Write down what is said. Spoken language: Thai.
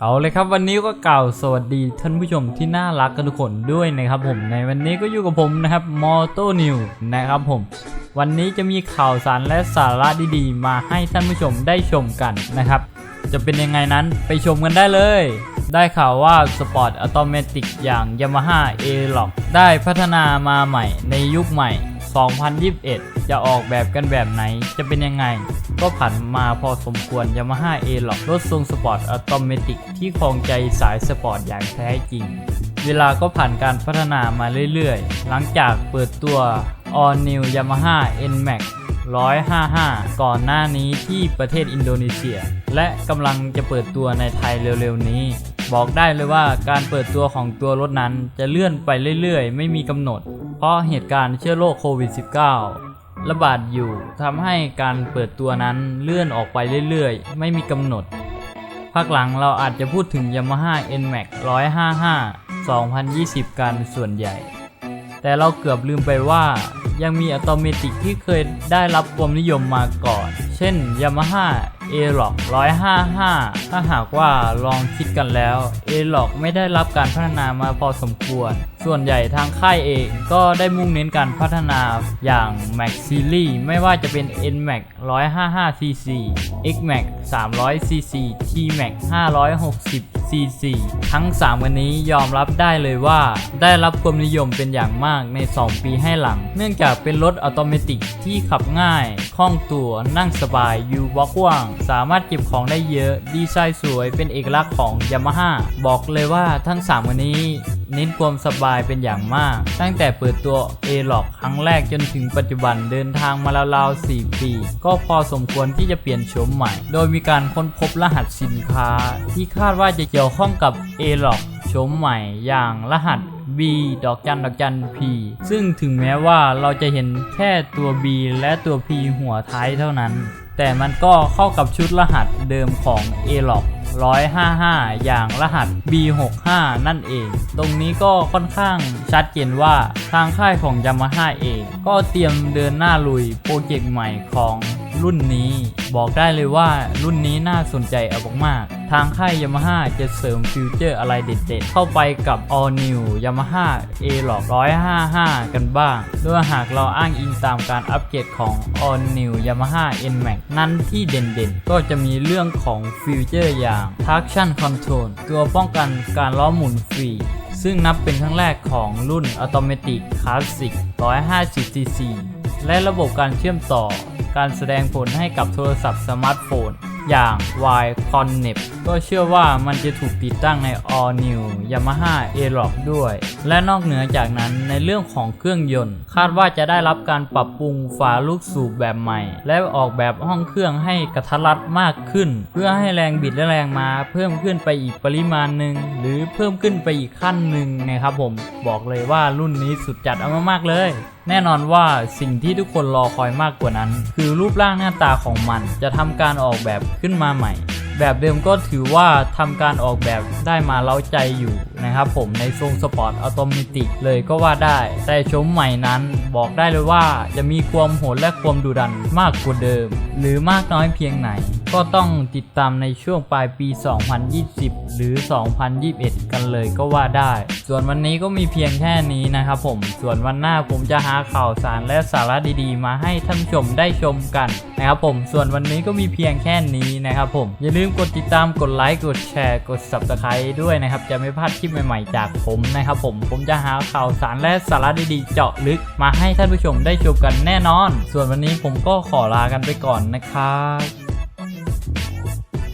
เอาเลยครับวันนี้ก็กล่าวสวัสดีท่านผู้ชมที่น่ารักกันทุกคนด้วยนะครับผมในวันนี้ก็อยู่กับผมนะครับมอโตนิวนะครับผม วันนี้จะมีข่าวสารและสาระดีๆ มาให้ท่านผู้ชมได้ชมกันนะครับ จะเป็นยังไงนั้นไปชมกันได้เลย ได้ข่าวว่าสปอร์ตอัตโนมัติอย่าง Yamaha a l o c ได้พัฒนามาใหม่ในยุคใหม่ 2021 จะออกแบบกันแบบไหน จะเป็นยังไง ก็ผันมาพอสมควร Yamaha a l o c รถทรงสปอร์ตอัตโนมัติที่ครองใจสายสปอร์ตอย่างแท้จริง เวลาก็ผ่านการพัฒนามาเรื่อยๆ หลังจากเปิดตัว All New Yamaha NMAX 155 ก่อนหน้านี้ที่ประเทศอินโดนีเซีย และกำลังจะเปิดตัวในไทยเร็วๆนี้ บอกได้เลยว่าการเปิดตัวของตัวรถนั้นจะเลื่อนไปเรื่อยๆ ไม่มีกำหนด ราะเหตุการณ์เชื้อโรคโควิด -19 ระบาดอยู่ทำให้การเปิดตัวนั้นเลื่อนออกไปเรื่อยๆ ไม่มีกำหนด ภาคหลังเราอาจจะพูดถึง Yamaha NMAX 155 2020 กันส่วนใหญ่ แต่เราเกือบลืมไปว่ายังมีอัตโนมัติที่เคยได้รับความนิยมมาก่อน เช่น Yamaha a l o c 155 ถ้าหากว่าลองคิดกันแล้ว a l o c ไม่ได้รับการพัฒนามาพอสมควร ส่วนใหญ่ทางค่ายเองก็ได้มุ่งเน้นการพัฒนาอย่าง Max Series ไม่ว่าจะเป็น NMAX 155cc XMAX 300cc TMAX 560cc ทั้ง 3 วันนี้ยอมรับได้เลยว่า ได้รับความนิยมเป็นอย่างมากใน 2 ปีให้หลัง เนื่องจากเป็นรถอัตโนมัติที่ขับง่าย คล่องตัวนั่งสบายอยู่บล็อกกว้าง สามารถเก็บของได้เยอะ ดีไซน์สวยเป็นเอกลักษณ์ของ Yamaha บอกเลยว่าทั้ง 3 วันนี้เน้นความสบายเป็นอย่างมาก ตั้งแต่เปิดตัว a l o c ครั้งแรกจนถึงปัจจุบันเดินทางมาราวๆ 4 ปี ก็พอสมควรที่จะเปลี่ยนโฉมใหม่ โดยมีการค้นพบรหัสสินค้า ที่คาดว่าจะเกี่ยวข้องกับ a l o c โฉมใหม่อย่างรหัส B ดอกจันดอกจัน P ซึ่งถึงแม้ว่าเราจะเห็นแค่ตัว B และตัว P หัวท้ายเท่านั้น แต่มันก็เข้ากับชุดรหัสเดิมของ a l o c 155 อย่างรหัส B65 นั่นเอง ตรงนี้ก็ค่อนข้างชัดเจนว่าทางค่ายของ Yamaha เอง ก็เตรียมเดินหน้าลุยโปรเจกต์ใหม่ของ รุ่นนี้ บอกได้เลยว่ารุ่นนี้น่าสนใจเอามากๆ ทางค่าย Yamaha จะเสริมฟิวเจอร์อะไรเด็ดๆ เข้าไปกับ All New Yamaha a l o c 155 กันบ้างโดยหากเราอ้างอิงตามการอัปเกรดของ All New Yamaha NMAX นั้นที่เด่นๆ ก็จะมีเรื่องของฟิวเจอร์อย่าง Traction Control ตัวป้องกันการล้อหมุนฟรีซึ่งนับเป็นครั้งแรกของรุ่น Automatic Classic 150cc และระบบการเชื่อมต่อ การแสดงผลให้กับโทรศัพท์สมาร์ทโฟน อย่าง Wi-Connect ก็เชื่อว่ามันจะถูกติดตั้งใน All New Yamaha a l o c ด้วย และนอกเหนือจากนั้นในเรื่องของเครื่องยนต์ คาดว่าจะได้รับการปรับปรุงฝาลูกสูบแบบใหม่ และออกแบบห้องเครื่องให้กระทัดรัดมากขึ้น เพื่อให้แรงบิดและแรงม้าเพิ่มขึ้นไปอีกปริมาณหนึ่งหรือเพิ่มขึ้นไปอีกขั้นหนึ่งนะครับผมบอกเลยว่ารุ่นนี้สุดจัดเอามากๆเลยแน่นอนว่าสิ่งที่ทุกคนรอคอยมากกว่านั้น คือรูปร่างหน้าตาของมันจะทำการออกแบบขึ้นมาใหม่ แบบเดิมก็ถือว่าทำการออกแบบได้มาเล้าใจอยู่นะครับผมในทรงสปอร์ตอัตโนมัติเลยก็ว่าได้ แต่ชมใหม่นั้นบอกได้เลยว่าจะมีความโหดและความดุดันมากกว่าเดิมหรือมากน้อยเพียงไหน ก็ต้องติดตามในช่วงปลายปี 2020 หรือ 2021 กันเลยก็ว่าได้ ส่วนวันนี้ก็มีเพียงแค่นี้นะครับผม ส่วนวันหน้าผมจะหาข่าวสารและสาระดีๆ มาให้ท่านชมได้ชมกันนะครับผม ส่วนวันนี้ก็มีเพียงแค่นี้นะครับผม อย่าลืมกดติดตาม กดไลค์ กดแชร์ กด subscribe ด้วยนะครับ จะไม่พลาดคลิปใหม่ๆ จากผมนะครับผม ผมจะหาข่าวสารและสาระดีๆ เจาะลึกมาให้ท่านผู้ชมได้ชมกันแน่นอน ส่วนวันนี้ผมก็ขอลากันไปก่อนนะครับ